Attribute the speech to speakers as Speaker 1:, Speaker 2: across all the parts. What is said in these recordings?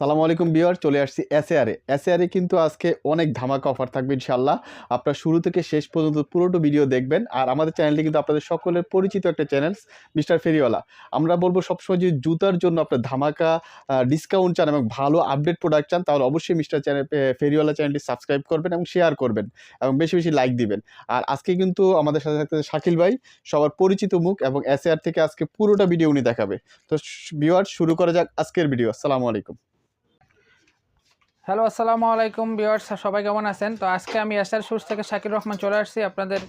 Speaker 1: সালামু আলাইকুম বিয়ার চলে আসছি এসএআরে এসএআরে কিন্তু আজকে অনেক ধামাকা অফার থাকবে ইনশাল্লাহ আপনারা শুরু থেকে শেষ পর্যন্ত পুরোটো ভিডিও দেখবেন। আর আমাদের চ্যানেলটি কিন্তু আপনাদের সকলের পরিচিত একটা চ্যানেল মিস্টার ফেরিওয়ালা। আমরা বলব সবসময় যদি জুতার জন্য আপনার ধামাকা ডিসকাউন্ট চান এবং ভালো আপডেট প্রোডাক্ট চান, তাহলে অবশ্যই মিস্টার চ্যানেল ফেরিওয়ালা চ্যানেলটি সাবস্ক্রাইব করবেন এবং শেয়ার করবেন এবং বেশি বেশি লাইক দিবেন। আর আজকে কিন্তু আমাদের সাথে থাকতে শাকিল ভাই, সবার পরিচিত মুখ এবং এসএআর থেকে আজকে পুরোটা ভিডিও উনি দেখাবে। তো বিয়ার শুরু করা যাক আজকের ভিডিও আসসালামু আলাইকুম।
Speaker 2: হ্যালো, আসসালামু আলাইকুম বিয়ার্স সবাই কেমন আছেন? তো আজকে আমি এসআর সুস থেকে শাকির রহমান চলে আসছি আপনাদের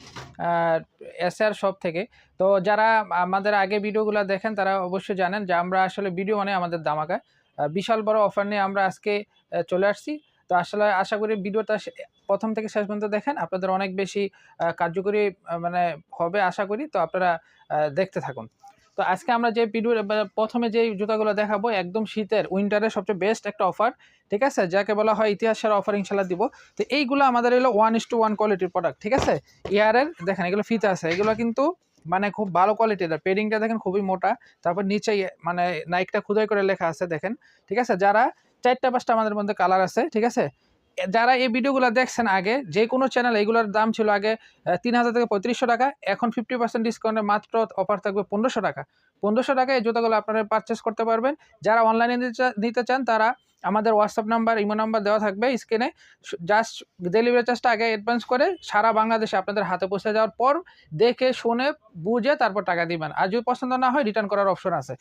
Speaker 2: এসআর শপ থেকে। তো যারা আমাদের আগে ভিডিওগুলো দেখেন, তারা অবশ্যই জানেন যে আমরা আসলে ভিডিও মানে আমাদের দামাকা বিশাল বড় অফার নিয়ে আমরা আজকে চলে আসছি। তো আসলে আশা করি ভিডিওটা প্রথম থেকে শেষ পর্যন্ত দেখেন, আপনাদের অনেক বেশি কার্যকরী মানে হবে আশা করি। তো আপনারা দেখতে থাকুন। তো আজকে আমরা যে ভিডিও প্রথমে যে জুতাগুলো দেখাবো, একদম শীতের উইন্টারের সবচেয়ে বেস্ট একটা অফার ঠিক আছে? যাকে বলা হয় ইতিহাসের অফার ইনশাল্লাহ দিব। তো এইগুলো আমাদের এলো ওয়ান ইস টু ওয়ান কোয়ালিটির প্রোডাক্ট ঠিক আছে? ইয়ারের দেখেন, এগুলো ফিতে আছে। এগুলো কিন্তু মানে খুব ভালো কোয়ালিটির পেডিংটা দেখেন, খুবই মোটা। তারপর নিচে মানে নাইকটা খুদাই করে লেখা আছে, দেখেন। ঠিক আছে? যারা চারটা পাঁচটা আমাদের মধ্যে কালার আছে, ঠিক আছে? যারা এই ভিডিওগুলো দেখছেন আগে, যে কোনো চ্যানেল এগুলোর দাম ছিল আগে তিন হাজার থেকে পঁয়ত্রিশশো টাকা, এখন ফিফটি পার্সেন্ট ডিসকাউন্টে মাত্র অফার থাকবে পনেরোশো টাকা। পনেরোশো টাকায় এই জুতোগুলো আপনারা পারচেস করতে পারবেন। যারা অনলাইনে নিতে চান, তারা আমাদের হোয়াটসঅ্যাপ নাম্বার ইমো নাম্বার দেওয়া থাকবে স্ক্রিনে জাস্ট ডেলিভারি চার্জটা আগে অ্যাডভান্স করে সারা বাংলাদেশে আপনাদের হাতে পৌঁছে যাওয়ার পর দেখে, শুনে, বুঝে তারপর টাকা দিবেন। আর যদি পছন্দ না হয় রিটার্ন করার অপশন আছে।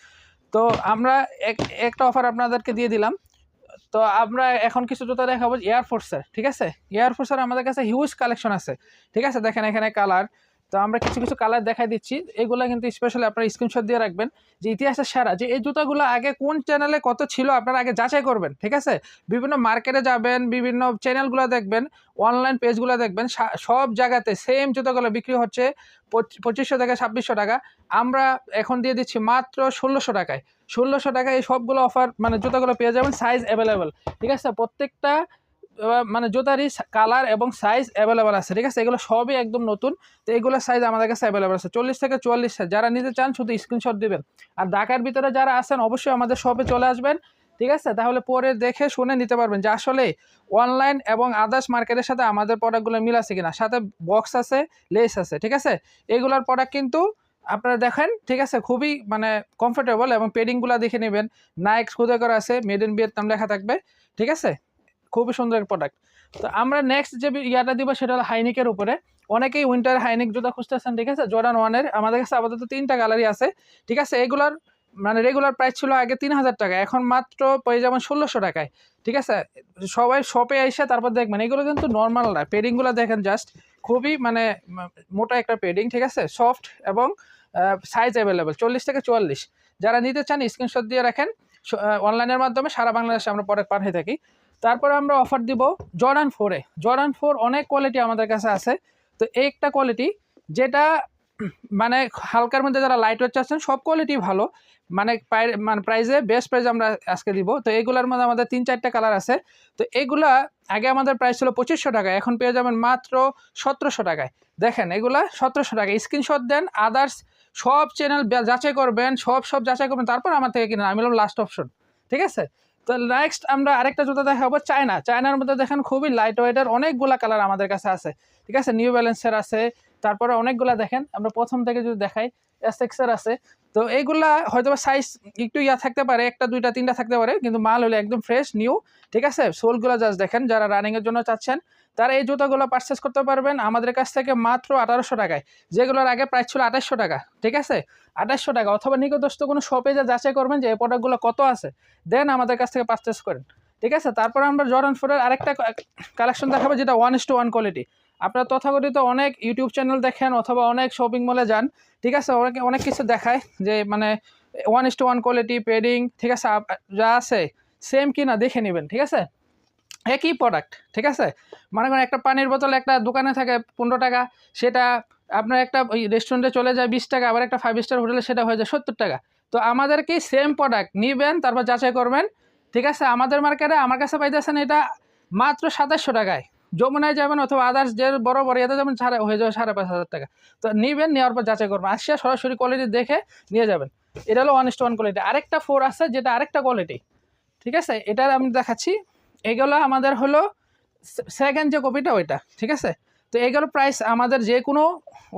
Speaker 2: তো আমরা এক- একটা অফার আপনাদেরকে দিয়ে দিলাম। তো আমরা এখন কিছু জুতা দেখাবো এয়ারফোর্সের ঠিক আছে? এয়ারফোর্সের আমাদের কাছে হিউজ কালেকশন আছে, ঠিক আছে? দেখেন এখানে কালার তো আমরা কিছু কিছু কালার দেখাই দিচ্ছি। এগুলো কিন্তু স্পেশালি আপনারা স্ক্রিনশট দিয়ে রাখবেন যে ইতিহাসের সেরা। যে এই জুতাগুলো আগে কোন চ্যানেলে কত ছিল আপনারা আগে যাচাই করবেন, ঠিক আছে? বিভিন্ন মার্কেটে যাবেন, বিভিন্ন চ্যানেলগুলো দেখবেন অনলাইন পেজগুলো দেখবেন সব জায়গাতে সেম জুতোগুলো বিক্রি হচ্ছে পঁচ- পঁচিশশো থেকে ছাব্বিশশো টাকা। আমরা এখন দিয়ে দিচ্ছি মাত্র ষোলোশো টাকায়। ষোলোশো টাকায় এই সবগুলো অফার মানে জুতোগুলো পেয়ে যাবেন সাইজ অ্যাভেলেবেল ঠিক আছে? প্রত্যেকটা মানে জুতারই কালার এবং সাইজ অ্যাভেলেবেল আছে। ঠিক আছে? এগুলো সবই একদম নতুন। তো এগুলোর সাইজ আমাদের কাছে অ্যাভেলেবেল আছে। চল্লিশ থেকে চুয়াল্লিশ size। যারা নিতে চান শুধু স্ক্রিনশট দিবেন। আর ঢাকার ভিতরে যারা আছেন, অবশ্যই আমাদের শপে চলে আসবেন। ঠিক আছে? তাহলে পরে দেখে শুনে নিতে পারবেন যে আসলে অনলাইন এবং আদার্স মার্কেটের সাথে আমাদের প্রোডাক্টগুলো মিল আছে কিনা। সাথে বক্স আছে লেস আছে। ঠিক আছে? এগুলোর প্রোডাক্ট কিন্তু আপনারা দেখেন, ঠিক আছে? খুবই মানে কমফোর্টেবল এবং পেডিংগুলো দেখে নেবেন। নাইক খুদে করা আছে মেড ইন ভিয়েতনাম লেখা থাকবে, ঠিক আছে? খুবই সুন্দর প্রোডাক্ট তো আমরা নেক্সট যে ইয়াটা দিব, সেটা হলো হাইনিকের উপরে। অনেকেই উইন্টার হাইনিক জুতা খুঁজতেছেন, ঠিক আছে? জর্ডান ওয়ানের আমাদের কাছে আপাতত তিনটা গ্যালারি আছে, ঠিক আছে? এগুলার মানে রেগুলার প্রাইস ছিল আগে তিন হাজার টাকা, এখন মাত্র পেয়ে যাবেন ষোলোশো টাকায়, ঠিক আছে? সবাই শপে এসে তারপর দেখবেন, এগুলো কিন্তু নর্মাল না। পেডিংগুলো দেখেন জাস্ট খুবই মানে মোটা একটা পেডিং ঠিক আছে? সফট এবং সাইজ অ্যাভেলেবেল চল্লিশ থেকে চুয়াল্লিশ। যারা নিতে চান স্ক্রিনশট দিয়ে রাখেন। অনলাইনের মাধ্যমে সারা বাংলাদেশে আমরা প্রোডাক্ট পাঠিয়ে থাকি। তারপরে আমরা অফার দিব জর্ডান ফোরে জর্ডান ফোর অনেক কোয়ালিটি আমাদের কাছে আছে। তো একটা কোয়ালিটি যেটা মানে হালকার মধ্যে যারা লাইট ওয়েট চাচ্ছেন, সব কোয়ালিটি ভালো। মানে মানে প্রাইজে বেস্ট প্রাইস আমরা আজকে দিব। তো এগুলোর মধ্যে আমাদের তিন, চারটা কালার আছে। তো এগুলা আগে আমাদের প্রাইস ছিল পঁচিশশো টাকা, এখন পেয়ে যাবেন মাত্র সতেরোশো টাকায়। দেখেন এগুলা সতেরোশো টাকা। স্ক্রিনশট দেন আদার্স সব চ্যানেল যাচাই করবেন, সব সব যাচাই করবেন, তারপর আমার থেকে কিনেন। আমি লাস্ট অপশন ঠিক আছে? তো নেক্সট আমরা আরেকটা জুতো দেখাবো চায়না চায়নার মধ্যে দেখেন খুবই লাইট ওয়েটের অনেকগুলা কালার আমাদের কাছে আছে, ঠিক আছে? নিউ ব্যালেন্সের আছে, তারপরে অনেকগুলা দেখেন, আমরা প্রথম থেকে যদি দেখাই এসএক্সের আছে। তো এইগুলা হয়তো সাইজ একটু ইয়া থাকতে পারে, একটা, দুইটা, তিনটা থাকতে পারে, কিন্তু মাল হলে একদম ফ্রেশ নিউ ঠিক আছে? সোলগুলো জাস্ট দেখেন, যারা রানিংয়ের জন্য চাচ্ছেন তারা এই জুতোগুলো পারচেস করতে পারবেন আমাদের কাছ থেকে মাত্র আঠারোশো টাকায়। যেগুলোর আগে প্রাইস ছিল আঠাশশো টাকা, ঠিক আছে? আঠাশশো টাকা, অথবা নিকটস্থ কোনো শপে যা যাচাই করবেন যে এই প্রোডাক্টগুলো কত আছে দেন আমাদের কাছ থেকে পারচেস করেন, ঠিক আছে? তারপর আমরা জর্ডান ফোরের আরেকটা কালেকশন দেখাবো যেটা one is to one quality আপনারা তথাকথিত অনেক ইউটিউব চ্যানেল দেখেন অথবা অনেক শপিং মলে যান, ঠিক আছে? অনেকে, অনেক কিছু দেখায় যে মানে one is to one quality padding ঠিক আছে? যা আছে সেম কি না দেখে নেবেন, ঠিক আছে? একই প্রোডাক্ট ঠিক আছে? মনে করেন একটা পানির বোতল একটা দোকানে থাকে পনেরো টাকা, সেটা আপনার একটা ওই রেস্টুরেন্টে চলে যায় বিশ টাকা, আবার একটা ফাইভ স্টার হোটেলে সেটা হয়ে যায় সত্তর টাকা। তো আমাদের কি সেম প্রোডাক্ট নিবেন, তারপর যাচাই করবেন, ঠিক আছে? আমাদের মার্কেটে আমার কাছে পাইতেছেন এটা মাত্র সাতাশশো টাকায়। যমুনায় যাবেন অথবা আদার্স যে বড় বড় ইয়েতে যাবেন, সাড়ে, হয়ে যাবে সাড়ে পাঁচ হাজার টাকা। তো নিবেন, নেওয়ার পর যাচাই করবেন। আসিয়া সরাসরি কোয়ালিটি দেখে নিয়ে যাবেন। এটা হলো ওয়ান ইস্ট ওয়ান কোয়ালিটি আরেকটা ফোর আছে, যেটা আরেকটা কোয়ালিটি ঠিক আছে? এটার আমি দেখাচ্ছি। এগুলো আমাদের হলো সেকেন্ড যে কপিটা ওইটা, ঠিক আছে? তো এগুলো প্রাইস আমাদের যে কোনো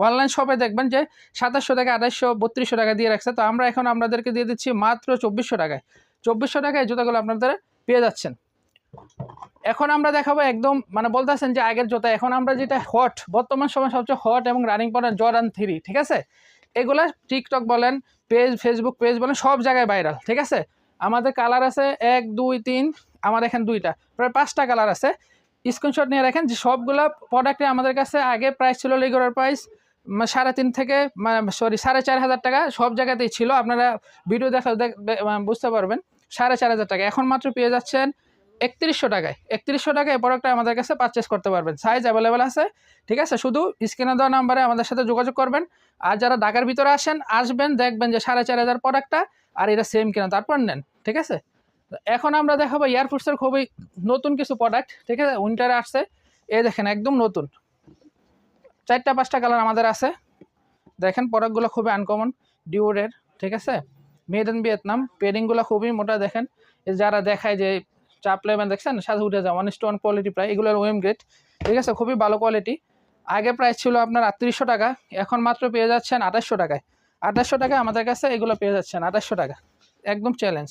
Speaker 2: অনলাইন শপে দেখবেন যে সাতাশশো টাকা আঠাশশো, বত্রিশশো টাকা দিয়ে রাখছে। তো আমরা এখন আপনাদেরকে দিয়ে দিচ্ছি মাত্র চব্বিশশো টাকায়। চব্বিশশো টাকায় জুতাগুলো আপনাদের পেয়ে যাচ্ছেন। এখন আমরা দেখাবো একদম মানে বলতেছেন যে আগের জুতা। এখন আমরা যেটা হট বর্তমান সময় সবচেয়ে হট এবং রানিং পড়া জর্ডান থ্রি ঠিক আছে? এগুলা টিকটক বলেন পেজ ফেসবুক পেজ বলেন, সব জায়গায় ভাইরাল ঠিক আছে? আমাদের কালার আছে এক, দুই, তিন আমার এখানে দুইটা। প্রায় পাঁচটা কালার আছে। স্ক্রিনশট নিয়ে রাখেন যে সবগুলো প্রোডাক্টে আমাদের কাছে আগে প্রাইস ছিল লেগুলার প্রাইস সাড়ে তিন থেকে মানে সরি সাড়ে চার হাজার টাকা সব জায়গাতেই ছিল। আপনারা ভিডিও দেখা বুঝতে পারবেন। সাড়ে চার হাজার টাকা। এখন মাত্র পেয়ে যাচ্ছেন একত্রিশশো টাকায়। একত্রিশশো টাকায় এই প্রোডাক্টটা আমাদের কাছে পারচেস করতে পারবেন। সাইজ অ্যাভেলেবেল আছে, ঠিক আছে? শুধু স্ক্রিনে দেওয়া নাম্বারে আমাদের সাথে যোগাযোগ করবেন। আর যারা ঢাকার ভিতরে আসেন, আসবেন, দেখবেন যে সাড়ে চার হাজার প্রোডাক্টটা আর এটা সেম কিনা, তারপর নেন, ঠিক আছে? এখন আমরা দেখাবো এয়ারফোর্সের খুবই নতুন কিছু প্রোডাক্ট ঠিক আছে? উইন্টারে আসছে। এ দেখেন, একদম নতুন। চারটা, পাঁচটা কালার আমাদের আছে। দেখেন প্রোডাক্টগুলো খুবই আনকমন ডিউরের ঠিক আছে? মেড ইন ভিয়েতনাম পেডিংগুলো খুবই মোটা, দেখেন। যারা দেখায় যে চাপ লেবেন দেখছেন? সাথে উঠে যায় ওয়ান ওয়ান কোয়ালিটি প্রায়, এগুলোর ওয়েম গ্রেড ঠিক আছে? খুবই ভালো কোয়ালিটি আগে প্রাইস ছিল আপনার আটত্রিশশো টাকা, এখন মাত্র পেয়ে যাচ্ছেন আঠাশশো টাকায়। আঠাশশো টাকায় আমাদের কাছে এগুলো পেয়ে যাচ্ছেন আঠাশশো টাকা। একদম চ্যালেঞ্জ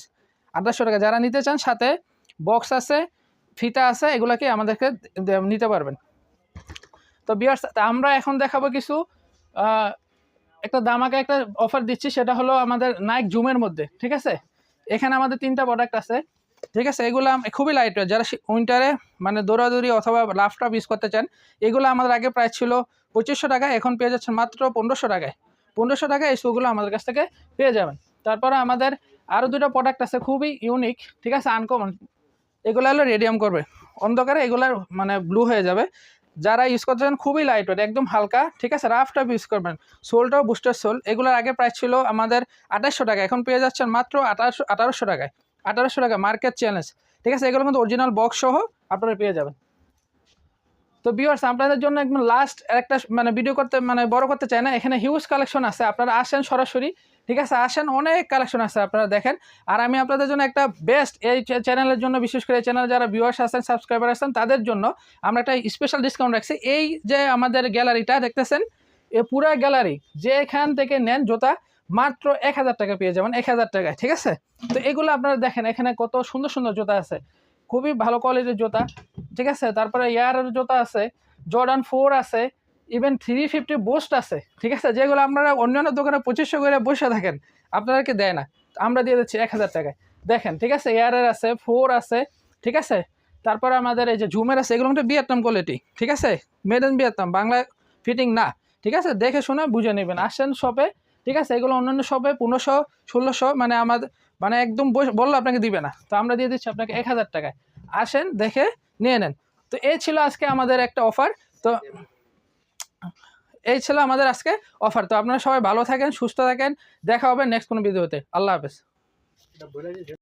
Speaker 2: আঠাশশো টাকা। যারা নিতে চান সাথে বক্স আছে, ফিতা আছে, এগুলোকে আমাদেরকে নিতে পারবেন। তো বিয়ার্স আমরা এখন দেখাবো কিছু একটা দামাকে একটা অফার দিচ্ছি, সেটা হলো আমাদের নাইক জুমের মধ্যে, ঠিক আছে? এখানে আমাদের তিনটা প্রোডাক্ট আছে, ঠিক আছে? এগুলো খুবই লাইট যারা উইন্টারে মানে দৌড়াদৌড়ি অথবা লাফটাপ ইউজ করতে চান, এগুলো আমাদের আগে প্রাইস ছিল পঁচিশশো টাকা, এখন পেয়ে যাচ্ছেন মাত্র পনেরোশো টাকায়। পনেরোশো টাকায় এই শুগুলো আমাদের কাছ থেকে পেয়ে যাবেন। তারপরে আমাদের আরও দুটো প্রোডাক্ট আছে, খুবই ইউনিক ঠিক আছে আনকমন এগুলো হলো রেডিয়াম করবে। অন্ধকারে এগুলার মানে ব্লু হয়ে যাবে। যারা ইউজ করতে চান, খুবই লাইট ওয়েট একদম হালকা, ঠিক আছে রাফ টাইপ ইউজ করবেন। সোলটাও বুস্টার সোল এগুলোর আগে প্রাইস ছিল আমাদের আঠাশশো টাকা, এখন পেয়ে যাচ্ছেন মাত্র আঠারোশো আঠারোশো টাকায়। আঠারোশো টাকা মার্কেট চ্যালেঞ্জ ঠিক আছে, এগুলো কিন্তু অরিজিনাল বক্স সহ আপনারা পেয়ে যাবেন। তো বিয়ার্স আপনাদের জন্য একদম লাস্ট একটা মানে ভিডিও করতে মানে বড় করতে চাই না। এখানে হিউজ কালেকশন আছে। আপনারা আসেন সরাসরি। ঠিক আছে, আসেন, অনেক কালেকশন আছে, আপনারা দেখেন। আর আমি আপনাদের জন্য একটা বেস্ট এই চ্যানেলের জন্য, বিশেষ করে চ্যানেল যারা ভিউয়ার্স আছেন সাবস্ক্রাইবার আছেন, তাদের জন্য আমরা একটা স্পেশাল ডিসকাউন্ট রাখছি। এই যে আমাদের গ্যালারিটা দেখতেছেন? এ পুরা গ্যালারি যে এখান থেকে নেন জুতা, মাত্র এক হাজার টাকা পেয়ে যাবেন, এক হাজার টাকায়, ঠিক আছে? তো এগুলো আপনারা দেখেন, এখানে কত সুন্দর সুন্দর জুতা আছে। খুবই ভালো কোয়ালিটির জুতা, ঠিক আছে? তারপরে ইয়ারের জুতা আছে জর্ডান ফোর আছে ইভেন থ্রি ফিফটি বোস্ট আছে, ঠিক আছে? যেগুলো আপনারা অন্যান্য দোকানে পঁচিশশো করে বসে থাকেন আপনাদেরকে দেয় না? আমরা দিয়ে দিচ্ছি এক হাজার টাকায়। দেখেন, ঠিক আছে? এয়ারের আছে ফোর আছে, ঠিক আছে? তারপরে আমাদের এই যে ঝুমের আছে, এগুলো কিন্তু ভিয়েতনাম কোয়ালিটি ঠিক আছে? Made in Vietnam Bangla fitting না, ঠিক আছে? দেখে শুনে বুঝে নেবেন। আসেন শপে ঠিক আছে? এগুলো অন্যান্য শপে পনেরোশো, ষোলোশো মানে আমাদের মানে একদম বললে আপনাকে দিবে না। তো আমরা দিয়ে দিচ্ছি আপনাকে এক হাজার টাকায়। আসেন, দেখে নিয়ে নেন। তো এই ছিল আজকে আমাদের একটা অফার তো এই ছিল আমাদের আজকে অফার তো আপনারা সবাই ভালো থাকেন, সুস্থ থাকেন। দেখা হবে নেক্সট কোনো ভিডিওতে আল্লাহ হাফেজ।